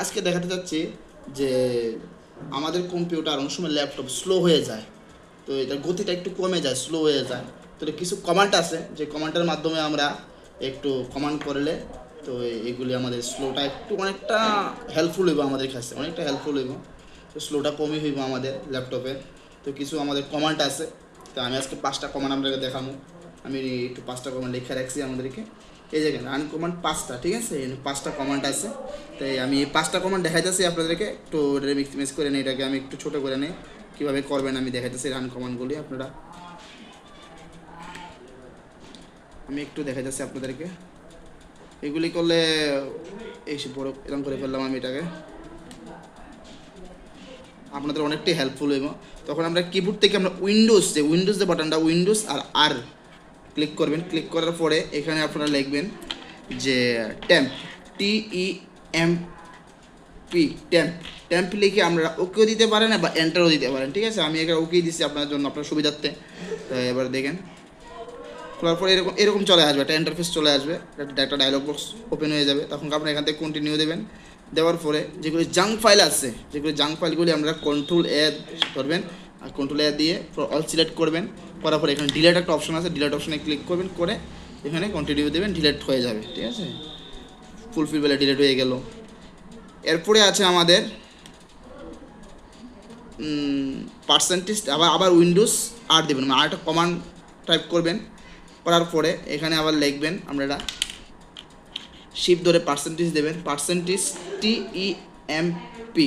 আজকে দেখাতে যাচ্ছি যে আমাদের কম্পিউটার অনেক সময় ল্যাপটপ স্লো হয়ে যায়। তো এটা গতিটা একটু কমে যায় স্লো হয়ে যায়। তো কিছু কমান্ড আছে, যে কমান্ডের মাধ্যমে আমরা একটু কমান্ড করলে তো এগুলি আমাদের স্লোটা একটু অনেকটা হেল্পফুল হইব আমাদের কাছে, অনেকটা হেল্পফুল হইব। তো স্লোটা কমই হইব আমাদের ল্যাপটপে তো কিছু আমাদের কমান্ড আছে, তো আমি আজকে পাঁচটা কমান্ড আপনাকে দেখাবো। আমি একটু পাঁচটা কমান্ড লিখে রাখছি আমাদেরকে। এই রান কমান্ড পাঁচটা, ঠিক আছে? পাঁচটা কমান্ড আছে। তাই আমি পাঁচটা কমান্ড দেখাইতেছি আপনাদেরকে। একটু মিক্স করে নিই, এটাকে আমি একটু ছোট করে নিই। কীভাবে করবেন আমি দেখাইতেছি রান কমান্ডগুলি আপনারা। আমি একটু দেখাইতেছি আপনাদেরকে। এগুলি করলে, এই বড়, এরকম করে ফেললাম আমি এটাকে। আপনাদের অনেকটাই হেল্পফুল হইব। তখন আমরা কিবোর্ড থেকে আমরা উইন্ডোজ যে উইন্ডোজ যে বাটনটা উইন্ডোজ আর আর ক্লিক করবেন ক্লিক করার পরে এখানে আপনারা লিখবেন যে temp T E M P temp temp লিখে আমরা ওকেও দিতে পারেন বা এন্টারও দিতে পারেন, ঠিক আছে? আমি এখানে ওকেই দিচ্ছি আপনার জন্য, আপনার সুবিধার্থে। তো এবার দেখেন। খোলার পরে এরকম এরকম চলে আসবে, একটা ইন্টারফেস চলে আসবে, একটা- ডায়লগ বক্স ওপেন হয়ে যাবে। তখন আপনি এখান থেকে কন্টিনিউ দেবেন। দেওয়ার পরে যেগুলি জাঙ্ক ফাইল আছে, যেগুলি জাঙ্ক ফাইলগুলি আমরা কন্ট্রোল এ করবেন আর কন্ট্রোল এ দিয়ে অল সিলেক্ট করবেন, করার পরে এখানে ডিলেট একটা অপশন আছে ডিলেট অপশনে ক্লিক করবেন, করে এখানে কন্টিনিউ দেবেন ডিলেট হয়ে যাবে, ঠিক আছে? ফুলফিল বেলা ডিলেট হয়ে গেল। এরপরে আছে আমাদের পার্সেন্টেজ আবার আবার উইন্ডোজ আর দেবেন মানে আরেকটা কমান্ড টাইপ করবেন, করার পরে এখানে আবার লিখবেন, আমরা এটা শিফট ধরে পার্সেন্টেজ দেবেন percentage T E M P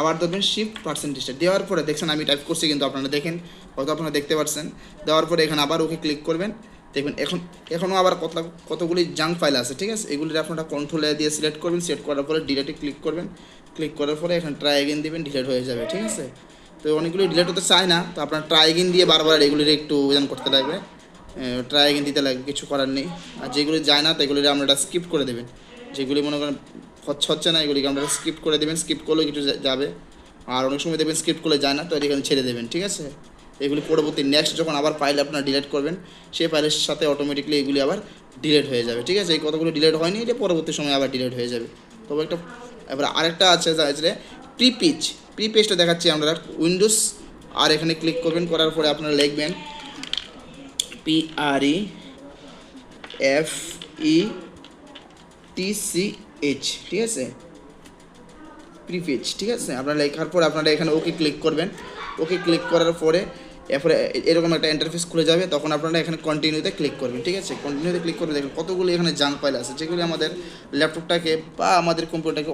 আবার দেবেন শিফট পার্সেন্টেজটা দেওয়ার পরে দেখছেন আমি টাইপ করছি কিন্তু আপনারা দেখেন হয়তো আপনারা দেখতে পাচ্ছেন দেওয়ার পরে এখানে আবার ওকে ক্লিক করবেন। দেখবেন এখন, এখনও আবার কত কতগুলি জাঙ্ক ফাইল আছে, ঠিক আছে? এগুলির আপনারা কন্ট্রোলে দিয়ে সিলেক্ট করবেন সিলেক্ট করার পরে ডিলেটে ক্লিক করবেন। ক্লিক করার পরে এখানে ট্রাই এগেন দিবেন ডিলেট হয়ে যাবে, ঠিক আছে? তো অনেকগুলি ডিলেট হতে চায় না, তো আপনার ট্রাই এগেন দিয়ে বারবার এগুলির একটু ওজন করতে লাগবে। ট্রাই এগেন দিতে লাগবে, কিছু করার নেই। আর যেগুলি যায় না, তো এগুলি আপনারা স্কিপ করে দেবেন। যেগুলি মনে করেন হচ্ছে হচ্ছে না এগুলিকে আপনারা স্কিপ করে দেবেন স্কিপ করলে কিছু যাবে। আর অনেক সময় দেখবেন স্কিপ করলে যায় না, তো এখানে ছেড়ে দেবেন, ঠিক আছে? এগুলি পরবর্তী নেক্সট যখন আবার ফাইল আপনারা ডিলিট করবেন, সেই ফাইলের সাথে অটোমেটিকলি এগুলি আবার ডিলিট হয়ে যাবে, ঠিক আছে? এই কতগুলো ডিলিট হয়নি, এটা পরবর্তী সময় আবার ডিলিট হয়ে যাবে। তবে একটা, এবার আরেকটা আছে যা প্রি পিচ প্রি পেজটা দেখাচ্ছি আমরা। উইন্ডোজ আর এখানে ক্লিক করবেন, করার পরে আপনারা লিখবেন P R E F E T C H ঠিক আছে? প্রিফেজ ঠিক আছে? আপনারা লেখার পর আপনারা এখানে ওকে ক্লিক করবেন। ওকে ক্লিক করার পরে এরপরে এরকম একটা ইন্টারফেস খুলে যাবে, তখন আপনারা এখানে কন্টিনিউতে ক্লিক করবেন, ঠিক আছে? কন্টিনিউতে ক্লিক করবেন, দেখবেন কতগুলো এখানে জাঙ্ক ফাইল আছে, যেগুলি আমাদের ল্যাপটপটাকে বা আমাদের কম্পিউটারকে